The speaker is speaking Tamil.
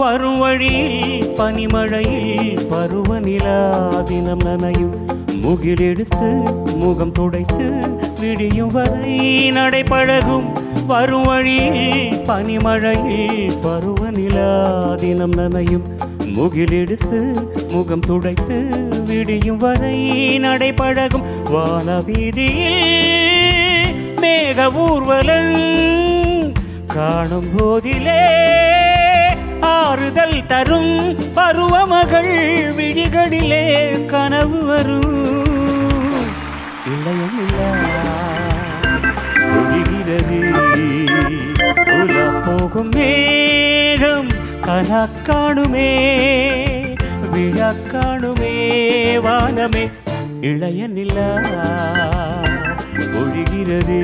வரும் வழியில் பனிமழையில் பருவநிலா தினம் நனையும். முகிலெடுத்து முகம் துடைத்து விடியும் வரை நடைபழகும் வரும் வழியில் பனிமழையில் பருவநிலா தினம் நனையும். முகிலெடுத்து முகம் துடைத்து விடியும் வரை நடைபழகும் வானவீதியில் மேக ஊர்வலம் காணும் போதிலே தரும் பருவமகள் விழிகளிலே கனவு வரும். இளையம் இல்லா உலா போகும் மேகம் கனா காணுமே விழா காணுமே வானமே. இளைய நிலா ஒழிகிறது.